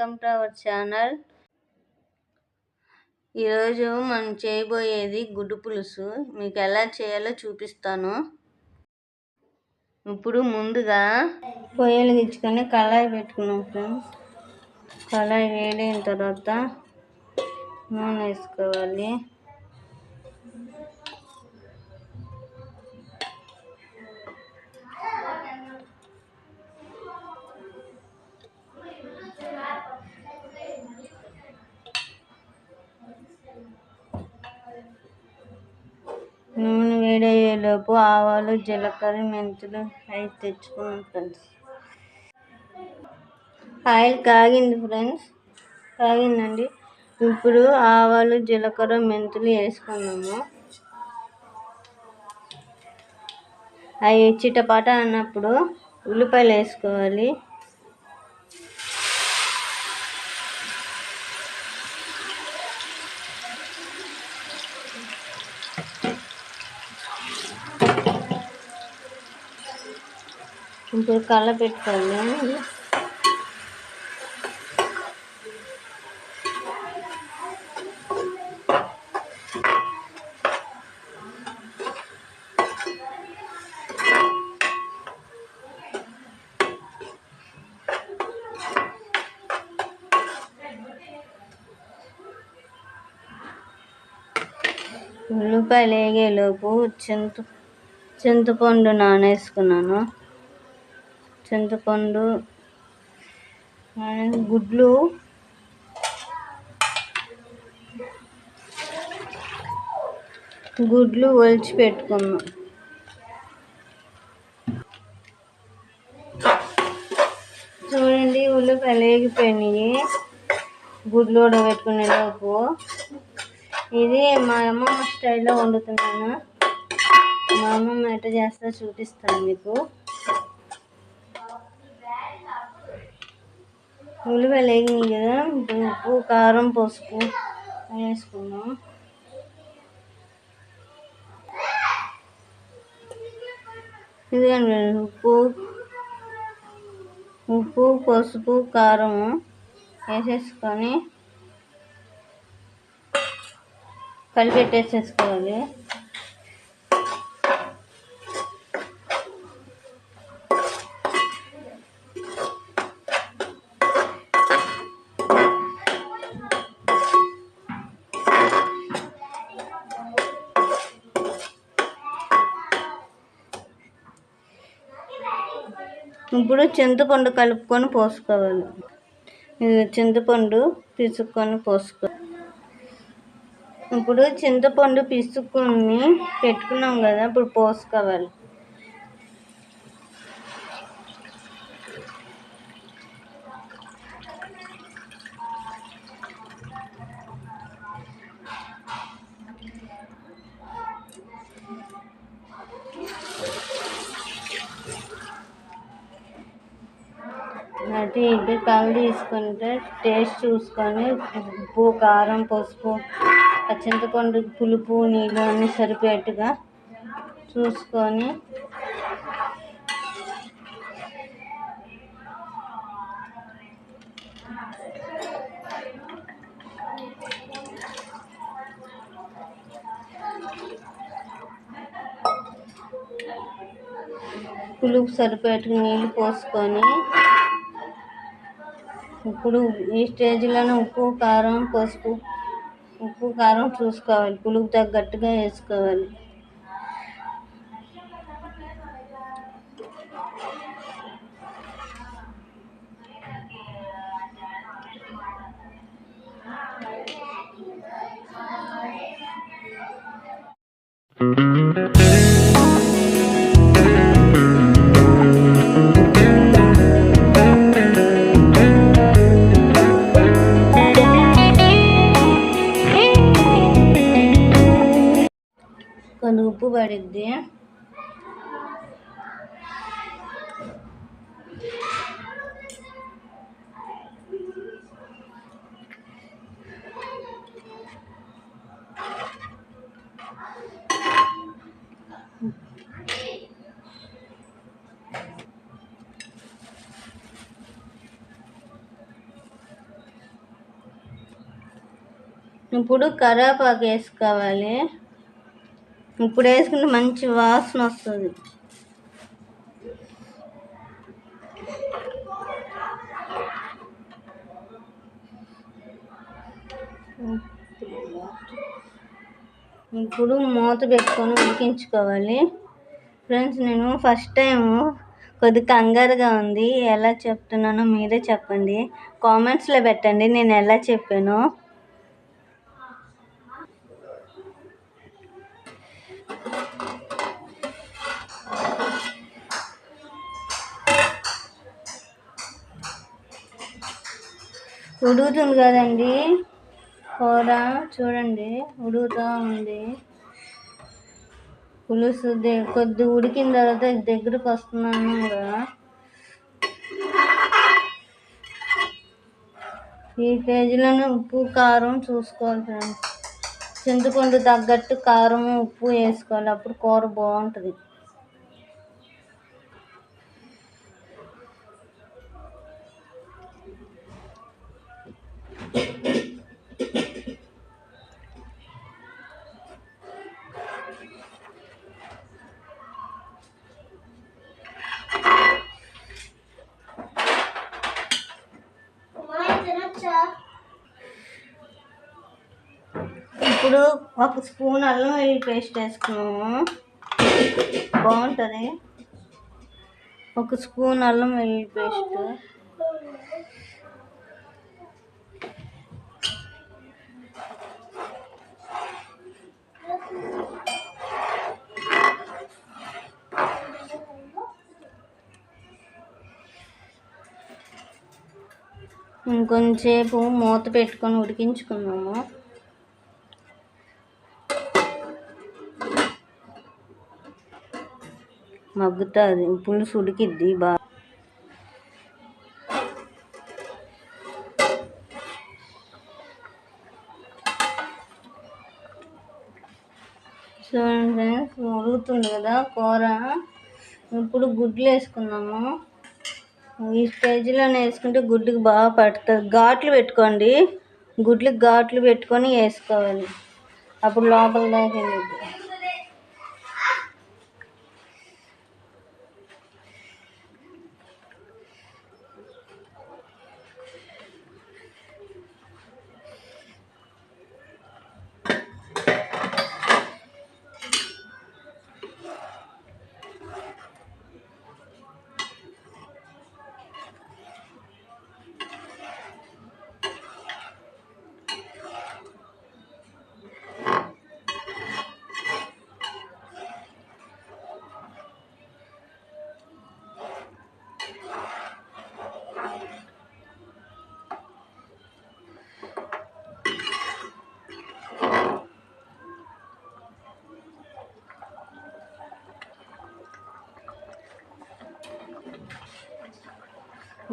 Welcome to our channel. ఈరోజు మనం చేయబోయేది గుడ్డు పులుసు. మీకు ఎలా చేయాలో చూపిస్తాను. ఇప్పుడు ముందుగా పొయ్యలు తెచ్చుకొని కళాయి పెట్టుకున్నాం ఫ్రెండ్స్. కళాయి వేడైన తర్వాత నూనె వేసుకోవాలి. నూనె వేడయ్యేలోపు ఆవాలు జీలకర్ర మెంతులు అవి తెచ్చుకున్నాం ఫ్రెండ్స్. ఆయిల్ కాగింది ఫ్రెండ్స్. కాగిందండి. ఇప్పుడు ఆవాలు జీలకర్ర మెంతులు వేసుకున్నాము అవి చిటపాట అన్నప్పుడు ఉల్లిపాయలు వేసుకోవాలి. ఇప్పుడు కళ్ళ పెట్టుకోండి ఉల్లిపాయలు వేగేలోపు చింత చింతపండు నానేసుకున్నాను. చింతపండు గుడ్లు గుడ్లు ఒలిచి పెట్టుకున్నాం. చూడండి ఉల్లిపాయలు వేగిపోయినాయి గుడ్లు ఉడబెట్టుకునే లోపు. ఇది మా అమ్మమ్మ స్టైల్లో వండుతున్నాను. మా అమ్మమ్మ ఎట్ట చేస్తా చూపిస్తాను మీకు. ఉల్లిపాయలు వేగింది కదా ఉప్పు కారం పసుపు వేసుకున్నాం ఇదిగోండి ఉప్పు ఉప్పు పసుపు కారం వేసేసుకొని కలిపెట్టేసేసుకోవాలి. ఇప్పుడు చింతపండు కలుపుకొని పోసుకోవాలి. చింతపండు పిసుక్కొని పోసుకోవాలి ఇప్పుడు చింతపండు పిసుకుని పెట్టుకున్నాం కదా ఇప్పుడు పోసుకోవాలి. అటు కళ్ళు తీసుకుంటే టేస్ట్ చూసుకొని ఉప్పు కారం పసుపు చింతపండు పులుపు నీళ్ళు అన్నీ సరిపోయేట్టుగా చూసుకొని పులుపు సరిపోయేట్టుగా నీళ్ళు పోసుకొని ఇప్పుడు ఈ స్టేజ్లోనే ఉప్పు కారం పసుపు ఉప్పు కారం చూసుకోవాలి. పులుపు తగ్గట్టుగా వేసుకోవాలి. ఇప్పుడు కరివేపాకు వేసుకోవాలి. ఇప్పుడు వేసుకుంటే మంచి వాసన వస్తుంది. ఇప్పుడు మూత పెట్టుకొని ఉడికించుకోవాలి. ఫ్రెండ్స్ నేను ఫస్ట్ టైం కొద్ది కంగారుగా ఉంది. ఎలా చెప్తున్నానో మీరే చెప్పండి. కామెంట్స్లో పెట్టండి నేను ఎలా చెప్పాను. ఉడుకుతుంది కదండి. కూర చూడండి ఉడుగుతూ ఉంది. పులుసు కొద్ది ఉడికిన తర్వాత దగ్గరకు వస్తున్నాను కదా ఈ కేజీలోనే ఉప్పు కారం చూసుకోవాలి ఫ్రెండ్స్. చింతపండు తగ్గట్టు కారం ఉప్పు వేసుకోవాలి. అప్పుడు కూర బాగుంటుంది. ఇప్పుడు ఒక స్పూన్ అల్లం వెల్లుల్లి పేస్ట్ వేసుకున్నాము. బాగుంటుంది. ఒక స్పూన్ అల్లం వెల్లుల్లి పేస్ట్ ఇంకొంచెంసేపు మూత పెట్టుకొని ఉడికించుకున్నాము. మగ్గుతుంది. పులుసు ఉడికిద్ది బాగా చూడండి ఫ్రెండ్స్ ఉడుకుతుంది కదా కూర. ఇప్పుడు గుడ్లు వేసుకుందాము. ఈ స్టేజ్లో వేసుకుంటే గుడ్డుకి బాగా పడుతుంది. ఘాట్లు పెట్టుకోండి. గుడ్లకు ఘాట్లు పెట్టుకొని వేసుకోవాలి. అప్పుడు లోపల దాకా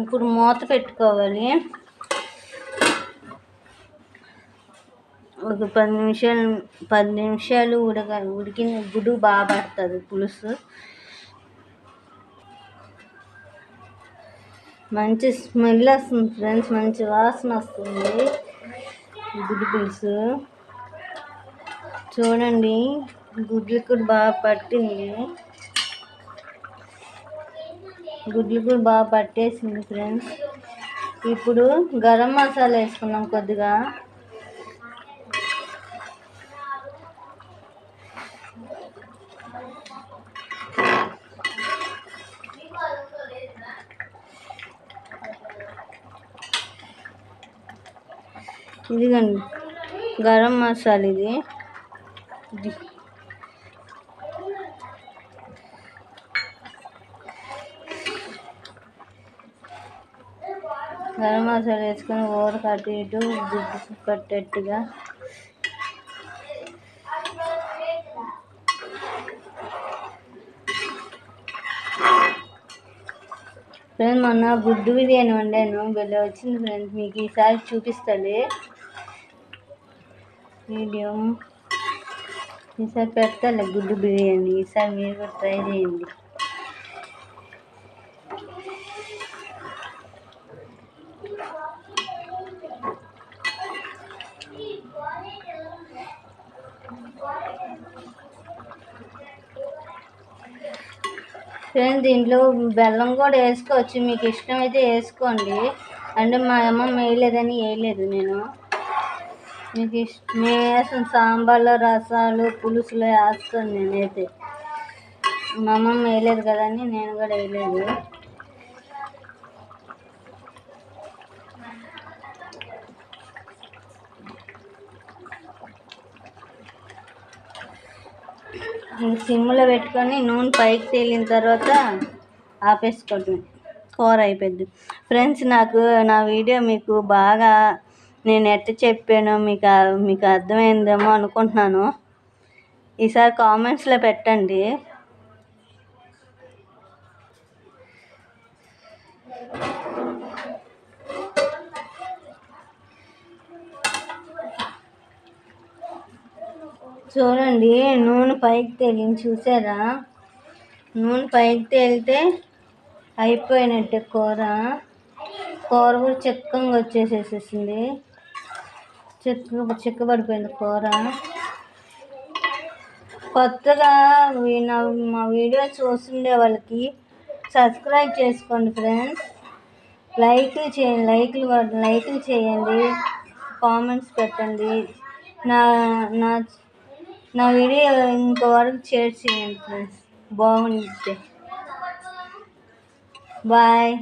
ఇప్పుడు మూత పెట్టుకోవాలి. ఒక పది నిమిషాలు పది నిమిషాలు ఉడక ఉడికిన గుడ్డు బాగా పడుతుంది పులుసు. మంచి స్మెల్ వస్తుంది ఫ్రెండ్స్ మంచి వాసన వస్తుంది. గుడ్డు పులుసు. చూడండి గుడ్లు కూడా బాగా పట్టింది. గుడ్లు కూడా బాగా పట్టేసింది ఫ్రెండ్స్. ఇప్పుడు గరం మసాలా వేసుకున్నాం కొద్దిగా. ఇదిగండి గరం మసాలా ఇది. గరం మసాలా వేసుకొని ఓవర్ కట్టి ఇటు గుడ్డు కట్టేట్టుగా ఫ్రెండ్స్ మొన్న గుడ్డు బిర్యానీ వండాను వెళ్ళి వచ్చింది ఫ్రెండ్స్ మీకు ఈసారి చూపిస్తలే. వీడియో ఈసారి పెడతా గుడ్డు బిర్యానీ ఈసారి మీరు కూడా ట్రై చేయండి ఫ్రెండ్స్ దీంట్లో బెల్లం కూడా వేసుకోవచ్చు. మీకు ఇష్టమైతే వేసుకోండి. అంటే మా అమ్మ వేయలేదని వేయలేదు నేను. మీకు ఇష్టం మేము వేసిన సాంబార్లో రసాలు పులుసులో వేస్తాను నేనైతే. మా అమ్మ వేయలేదు కదండి నేను కూడా వేయలేదు. సిమ్లో పెట్టుకొని నూనె పైకి తేలిన తర్వాత ఆపేసుకోవటం కూర అయిపోద్ది ఫ్రెండ్స్ నాకు నా వీడియో మీకు బాగా నేను ఎట్ట చెప్పానో మీకు మీకు అర్థమైందేమో అనుకుంటున్నాను. ఈసారి కామెంట్స్లో పెట్టండి. చూడండి నూనె పైకి తేలింది చూసారా? నూనె పైకి తేలితే అయిపోయినట్టే కూర. కూర కూడా చిక్కంగా వచ్చేసేసేసింది. చిక్క చిక్కబడిపోయింది కూర. కొత్తగా నా మా వీడియో చూస్తుండే వాళ్ళకి సబ్స్క్రైబ్ చేసుకోండి ఫ్రెండ్స్. లైక్లు చేయండి లైక్లు లైక్లు చేయండి. కామెంట్స్ పెట్టండి. నా నా నా వీడియో ఇంకోవరకు షేర్ చేయండి ఫ్రెండ్స్. బాగుంది బాయ్.